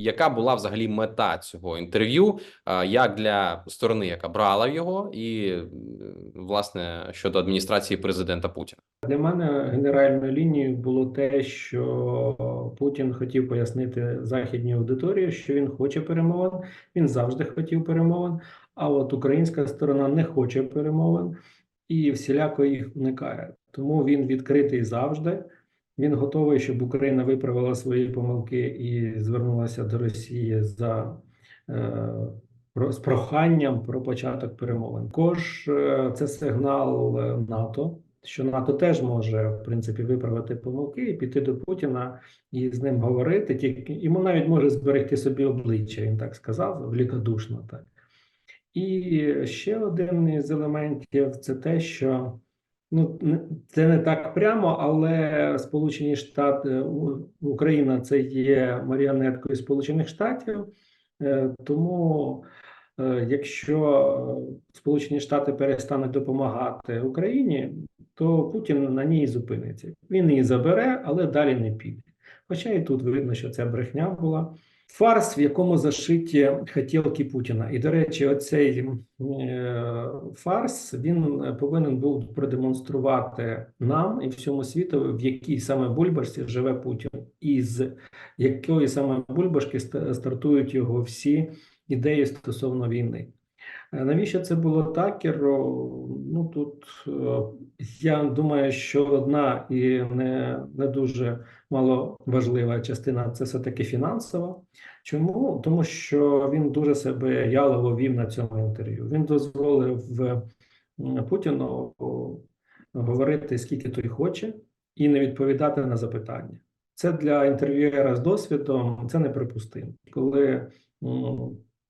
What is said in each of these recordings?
яка була взагалі мета цього інтерв'ю, як для сторони, яка брала його, і власне щодо адміністрації президента Путіна? Для мене генеральною лінією було те, що Путін хотів пояснити західній аудиторії, що він хоче перемовин. Він завжди хотів перемовин. А от українська сторона не хоче перемовин і всіляко їх уникає. Тому він відкритий завжди. Він готовий, щоб Україна виправила свої помилки і звернулася до Росії за е, з проханням про початок перемовин. Також е, це сигнал е, НАТО, що НАТО теж може в принципі виправити помилки і піти до Путіна і з ним говорити. Тільки йому навіть може зберегти собі обличчя. Він так сказав великодушно. Так і ще один із елементів це те, що ну це не так прямо, але Сполучені Штати Україна це є маріонеткою Сполучених Штатів, Е, тому. Е, Якщо Сполучені Штати перестануть допомагати Україні, то Путін на ній зупиниться. Він її забере, але далі не піде. Хоча і тут видно, що це брехня була. Фарс, в якому зашиті хотілки Путіна. І, до речі, оцей е, фарс він повинен був продемонструвати нам і всьому світу, в якій саме бульбашці живе Путін, і з якої саме бульбашки ста- стартують його всі ідеї стосовно війни. Е, Навіщо це було Такеру? Ну тут е, я думаю, що одна і не, не дуже маловажлива частина це все-таки фінансова. Чому? Тому що він дуже себе ялово вів на цьому інтерв'ю. Він дозволив Путіну говорити скільки той хоче, і не відповідати на запитання. Це для інтерв'юера з досвідом це неприпустимо. Коли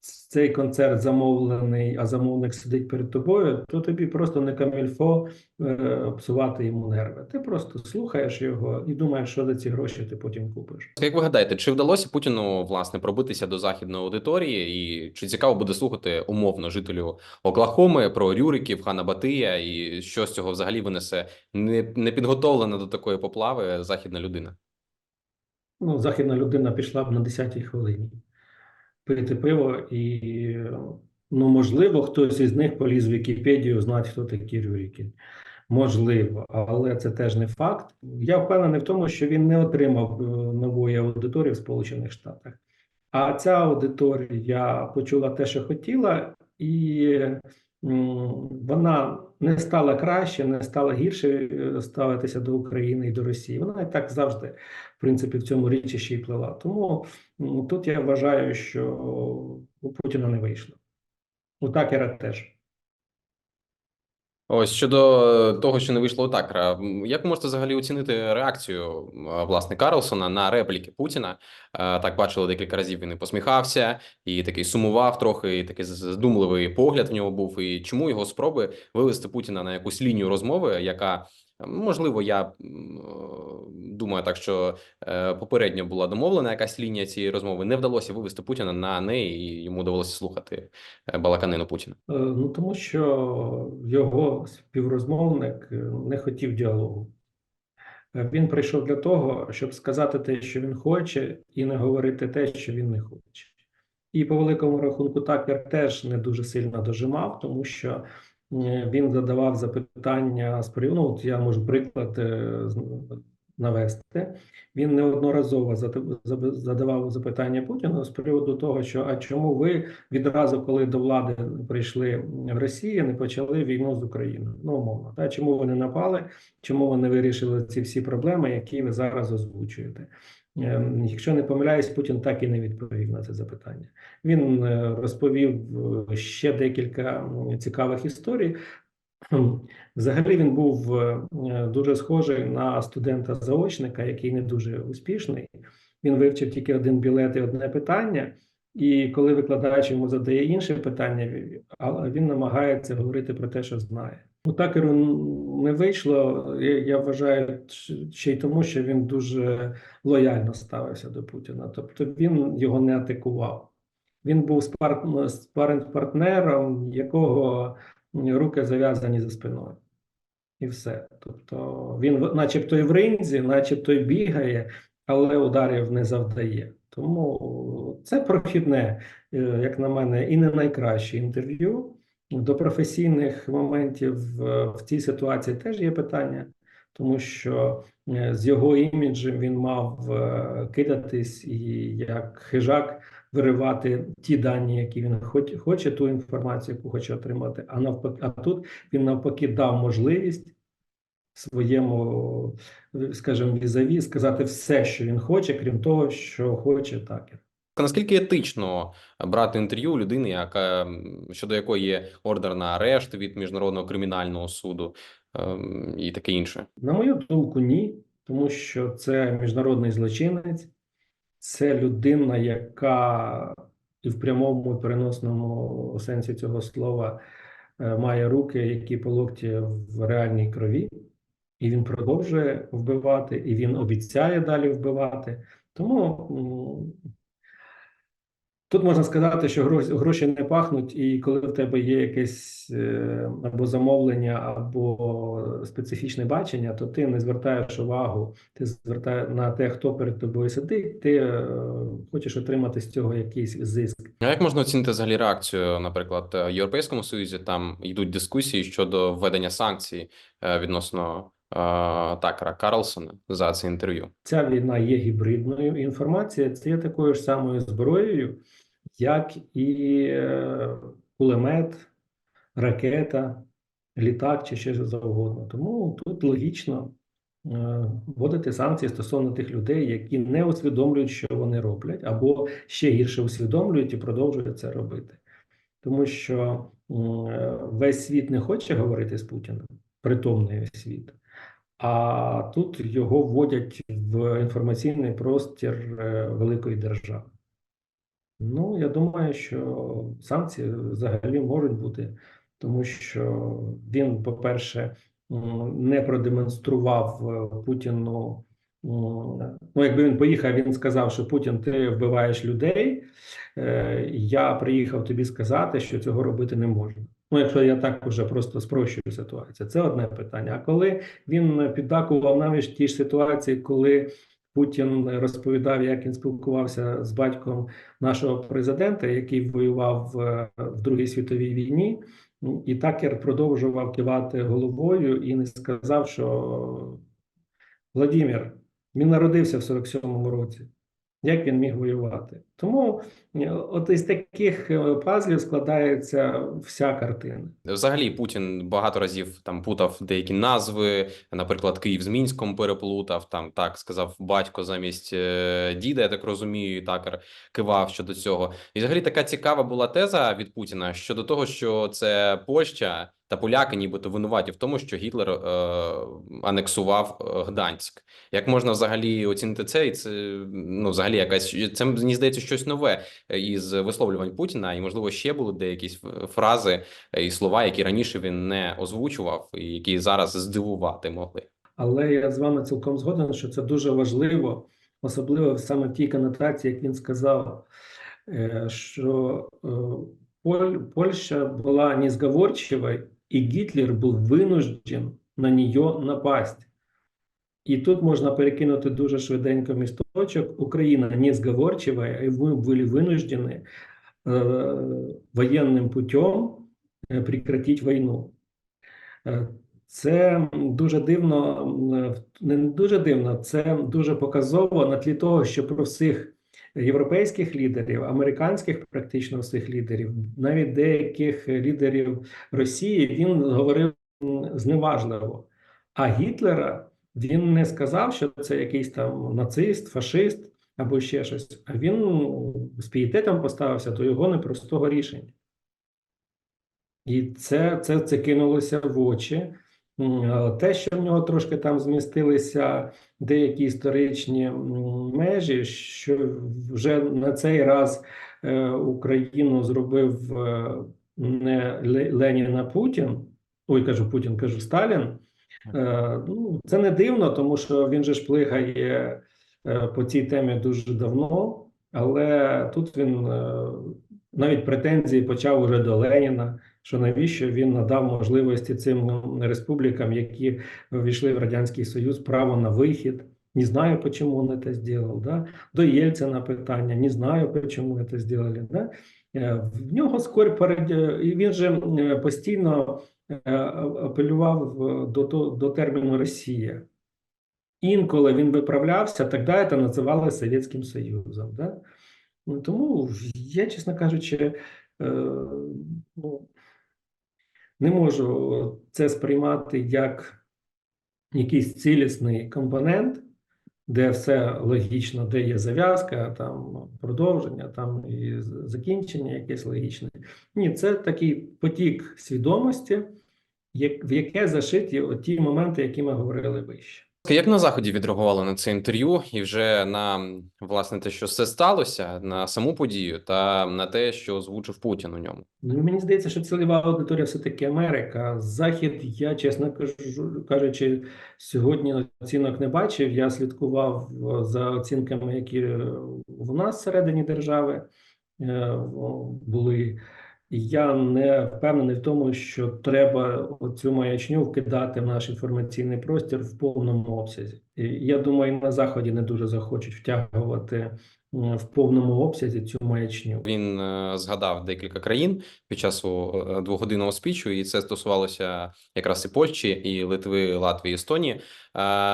цей концерт замовлений, а замовник сидить перед тобою, то тобі просто не камільфо е, псувати йому нерви. Ти просто слухаєш його і думаєш, що за ці гроші ти потім купиш. Як ви гадаєте, чи вдалося Путіну власне пробитися до західної аудиторії, і чи цікаво буде слухати умовно жителю Оклахоми про Рюриків, Хана Батия, і що з цього взагалі винесе не, не підготовлена до такої поплави західна людина? Ну, західна людина пішла б на 10-й хвилині пити пиво, і ну, можливо, хтось із них поліз в Вікіпедію знати, хто такі Рюріки. Можливо, але це теж не факт. Я впевнений в тому, що він не отримав е, нової аудиторії в Сполучених Штатах. А ця аудиторія почула те, що хотіла, і вона не стала краще, не стала гірше е, ставитися до України і до Росії. Вона і так завжди, в принципі, в цьому річі ще й плила. Тому тут я вважаю, що у Путіна не вийшло. У Такера теж. Ось щодо того, що не вийшло у Такера, як ви можете взагалі оцінити реакцію е, власне Карлсона на репліки Путіна? Е, Так бачили декілька разів. Він і посміхався, і такий сумував трохи, і такий задумливий погляд в нього був. І чому його спроби вивести Путіна на якусь лінію розмови, яка е, можливо, я е, думаю, так що е, попередньо була домовлена якась лінія цієї розмови. Не вдалося вивести Путіна на неї, і йому довелося слухати е, балаканину Путіна. Ну, тому що його співрозмовник не хотів діалогу. Він прийшов для того, щоб сказати те, що він хоче, і не говорити те, що він не хоче. І по великому рахунку Такер теж не дуже сильно дожимав, тому що він задавав запитання з ну, от я можу приклад е, навести. Він неодноразово зада- задавав запитання Путіну з приводу того, що а чому ви відразу, коли до влади прийшли в Росії, не почали війну з Україною. Ну, умовно, та чому ви не напали? Чому ви не вирішили ці всі проблеми, які ви зараз озвучуєте? Ем, Якщо не помиляюсь, Путін так і не відповів на це запитання. Він е, розповів е, ще декілька цікавих історій. Взагалі він був е, дуже схожий на студента-заочника, який не дуже успішний. Він вивчив тільки один білет і одне питання, і коли викладач йому задає інше питання, він намагається говорити про те, що знає. У Такеру не вийшло. Я, вважаю, ще й тому, що він дуже лояльно ставився до Путіна. Тобто він його не атакував. Він був спаринг-партнером, якого руки зав'язані за спиною. І все. Тобто він, начебто, і в ринзі, начебто й бігає, але ударів не завдає. Тому це прохідне, е, як на мене, і не найкраще інтерв'ю. До професійних моментів е, в цій ситуації теж є питання, тому що е, з його іміджем він мав кидатись і як хижак виривати ті дані, які він хоче, ту інформацію, яку хоче отримати. А навпаки, а тут він навпаки дав можливість своєму, скажімо, візаві сказати все, що він хоче, крім того, що хоче такер. Наскільки етично брати інтерв'ю людини, яка щодо якої є ордер на арешт від міжнародного кримінального суду ем, і таке інше? На мою думку, ні, тому що це міжнародний злочинець, це людина, яка і в прямому і переносному сенсі цього слова е, має руки, які по локті в реальній крові, і він продовжує вбивати, і він обіцяє далі вбивати. Тому Тут можна сказати, що гроші, не пахнуть, і коли в тебе є якесь е, або замовлення, або специфічне бачення, то ти не звертаєш увагу, ти звертаєш на те, хто перед тобою сидить, ти е, хочеш отримати з цього якийсь зиск. А як можна оцінити взагалі реакцію, наприклад, в Європейському Союзі там йдуть дискусії щодо введення санкцій е, відносно Такера Карлсона за це інтерв'ю? Ця війна є гібридною, інформація це є такою ж самою зброєю, як і е, кулемет, ракета, літак чи ще завгодно. Тому тут логічно е, вводити санкції стосовно тих людей, які не усвідомлюють, що вони роблять, або ще гірше усвідомлюють і продовжують це робити. Тому що е, весь світ не хоче говорити з Путіним, притомний світ. А тут його вводять в інформаційний простір е, великої держави. Ну, я думаю, що санкції взагалі можуть бути, тому що він, по-перше, не продемонстрував е, Путіну. Ну, якби він поїхав, він сказав, що Путін, ти вбиваєш людей. е, Я приїхав тобі сказати, що цього робити не можна. Ну, якщо я так уже просто спрощую ситуацію, це одне питання. А коли він піддакував навіть в тій ж ситуації, коли Путін розповідав, як він спілкувався з батьком нашого президента, який воював е, в Другій світовій війні, і Такер продовжував кивати головою і не сказав, що Владимир, він народився в 47-му році. Як він міг воювати? Тому е, от із таких е, пазлів складається вся картина. Взагалі, Путін багато разів там путав деякі назви. Наприклад, Київ з Мінськом переплутав. Там так сказав батько замість е, діда. Я так розумію, і Такер кивав щодо цього. І взагалі така цікава була теза від Путіна щодо того, що це Польща та поляки, нібито винуваті в тому, що Гітлер е, анексував е, Гданськ. Як можна взагалі оцінити це? І це ну взагалі якась це мені здається щось нове е, із висловлювань Путіна, і можливо ще були деякі фрази е, і слова, які раніше він не озвучував, і які зараз здивувати могли. Але я з вами цілком згоден, що це дуже важливо, особливо саме в тій конотації, як він сказав, що Поль, Польща була несговорчивой, і Гітлер був винужден на нее напасть. І тут можна перекинути дуже швиденько місточок. Україна несговорчивая, і ми були винуждені е, воєнним путем е, прекратить війну. Е, Це дуже дивно, м, не дуже дивно, це дуже показово на тлі того, що про всіх європейських лідерів, американських практично всіх лідерів, навіть деяких лідерів Росії він говорив зневажливо. А Гітлера він не сказав, що це якийсь там нацист, фашист або ще щось. А він з пієтетом поставився до його непростого рішення. І це, це, це кинулося в очі. Те, що в нього трошки там змістилися деякі історичні межі, що вже на цей раз е, Україну зробив е, не Ле- Ленін, а Путін. Ой, кажу Путін, кажу Сталін. Е, Ну, це не дивно, тому що він же ж плигає по цій темі дуже давно, але тут він навіть претензії почав уже до Леніна, що навіщо він надав можливості цим республікам, які ввійшли в Радянський Союз, право на вихід. не знаю, почему он это сделал, да? до Єльцина питання, не знаю, почему это сделали. Да? Е, В нього перед і він же е, постійно е, апелював в- до, до терміну Росія. Інколи він виправлявся, тоді це називали Совєтським Союзом. Да? Ну, тому я, чесно кажучи, ну, не можу це сприймати як якийсь цілісний компонент, де все логічно, де є зав'язка, там продовження, там і закінчення якесь логічне. Ні, це такий потік свідомості, в яке зашиті ті моменти, які ми говорили вище. Як на заході відреагували на це інтерв'ю, і вже на власне те, що все сталося, на саму подію, та на те, що озвучив Путін у ньому. Ну, мені здається, що цільова аудиторія все-таки Америка. Захід, я, чесно кажу, кажучи, сьогодні оцінок не бачив. Я слідкував е, за оцінками, які в нас всередині держави е, були. Я не впевнений в тому, що треба цю маячню вкидати в наш інформаційний простір в повному обсязі. І я думаю, на заході не дуже захочуть втягувати в повному обсязі цю маячню. Він е, згадав декілька країн під час свого е, двогодинного спічу, і це стосувалося якраз і Польщі, і Литви, Латвії, Естонії. Е,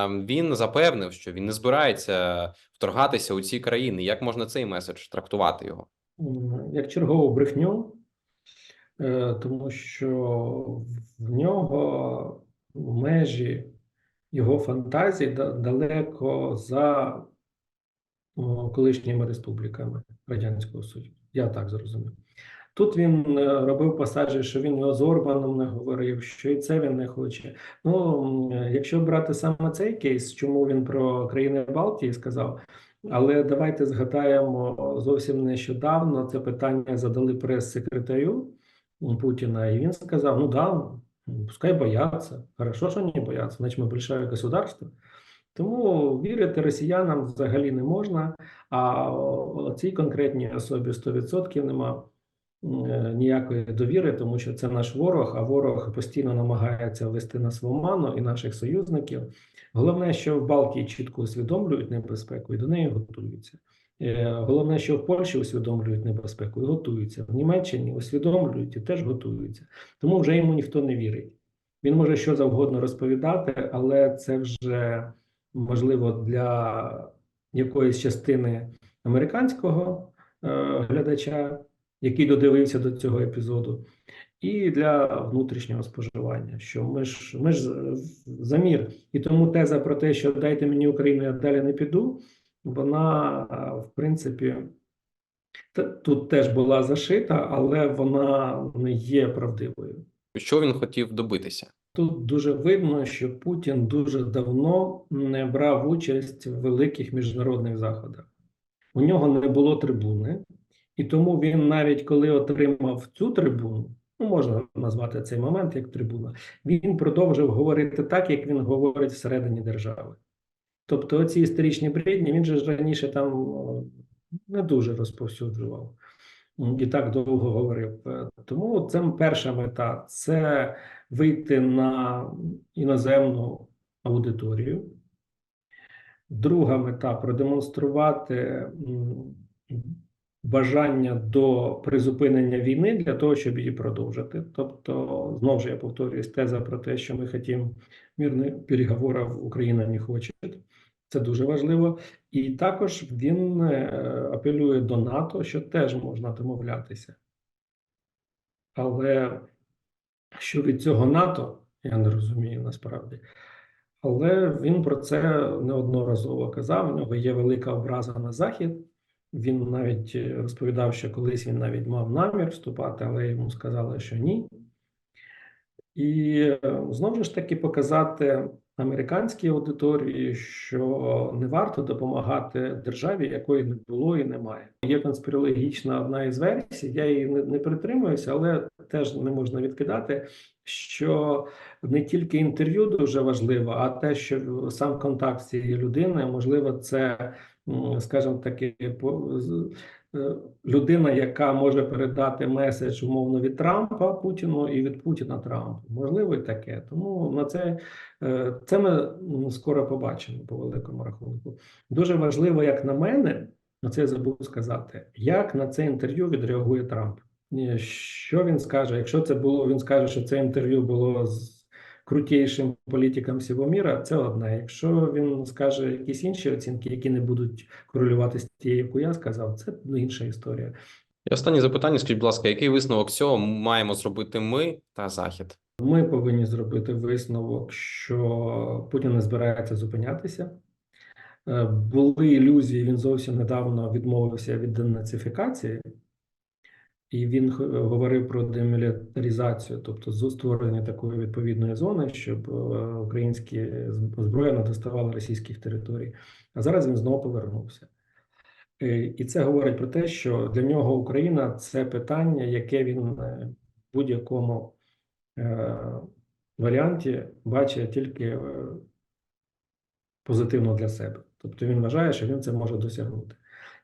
Він запевнив, що він не збирається вторгатися у ці країни. Як можна цей меседж трактувати його? Як чергову брехню, тому що в нього межі його фантазії далеко за колишніми республіками Радянського Союзу. Я так зрозумів. Тут він е, робив пасажі, що він його з Орбаном не говорив, що і це він не хоче. Ну, якщо брати саме цей кейс, чому він про країни Балтії сказав, але давайте згадаємо зовсім нещодавно це питання задали прес-секретарю Путіна, і він сказав: ну да, пускай бояться. Хорошо, що не бояться, значить ми большое государство. Тому вірити росіянам взагалі не можна, а цій конкретній особі 100% нема е, ніякої довіри, тому що це наш ворог, а ворог постійно намагається ввести нас в оману і наших союзників. Головне, що в Балтії чітко усвідомлюють небезпеку і до неї готуються. Е, Головне, що в Польщі усвідомлюють небезпеку і готуються. В Німеччині усвідомлюють і теж готуються. Тому вже йому ніхто не вірить. Він може що завгодно розповідати, але це вже можливо для якоїсь частини американського е, глядача, який додивився до цього епізоду, і для внутрішнього споживання. Що ми ж ми ж за мір. І тому теза про те, що дайте мені Україну, я далі не піду, вона е, в принципі тут теж була зашита, але вона не є правдивою. Що він хотів добитися? Тут дуже видно, що Путін дуже давно не брав участь в великих міжнародних заходах. У нього не було трибуни, і тому він навіть коли отримав цю трибуну, ну можна назвати цей момент як трибуна, він продовжив говорити так, як він говорить всередині держави. Тобто, оці історичні бредні він же раніше там не дуже розповсюджував і так довго говорив. Е, Тому це перша мета це вийти на іноземну аудиторію. Друга мета продемонструвати бажання до призупинення війни для того, щоб її продовжити. Тобто, знову ж я повторююсь, теза про те, що ми хочемо мирних переговорів, Україна не хоче. Це дуже важливо. І також він е, апелює до НАТО, що теж можна домовлятися. Але що від цього НАТО, я не розумію насправді. Але він про це неодноразово казав. У нього є велика образа на Захід. Він навіть е, розповідав, що колись він навіть мав намір вступати, але йому сказали, що ні. І е, знову ж таки показати американській аудиторії, що не варто допомагати державі, якої не було і немає. Є конспірологічна одна із версій, я її не, притримуюся, але теж не можна відкидати, що не тільки інтерв'ю дуже важливо, а те, що сам контакт з цією людиною, можливо, це скажімо таки, людина, яка може передати меседж умовно від Трампа Путіну і від Путіна Трампу. Можливо, і таке. Тому на це, е, це ми скоро побачимо по великому рахунку. Дуже важливо, як на мене, на це я забув сказати, як на це інтерв'ю відреагує Трамп. Що він скаже? Якщо це було, він скаже, що це інтерв'ю було з крутішим політиком всього міра, це одне. Якщо він скаже якісь інші оцінки, які не будуть корелювати з тією, яку я сказав, це ну, інша історія. І останнє запитання: скажіть, будь ласка, який висновок цього маємо зробити ми та Захід? Ми повинні зробити висновок, що Путін не збирається зупинятися. Е, Були ілюзії, він зовсім недавно відмовився від денацифікації, і він говорив про демілітаризацію, тобто створення такої відповідної зони, щоб е, українські зброя не доставала російських територій. А зараз він знову повернувся. Е, І це говорить про те, що для нього Україна це питання, яке він е, в будь-якому е, варіанті бачить тільки е, позитивно для себе. Тобто він вважає, що він це може досягнути.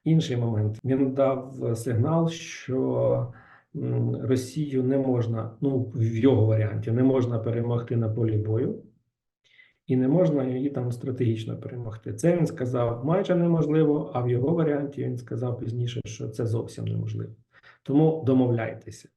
Інший момент він дав сигнал, що Росію не можна, ну в його варіанті, не можна перемогти на полі бою, і не можна її там стратегічно перемогти. Це він сказав майже неможливо, а в його варіанті він сказав пізніше, що це зовсім неможливо. Тому домовляйтеся.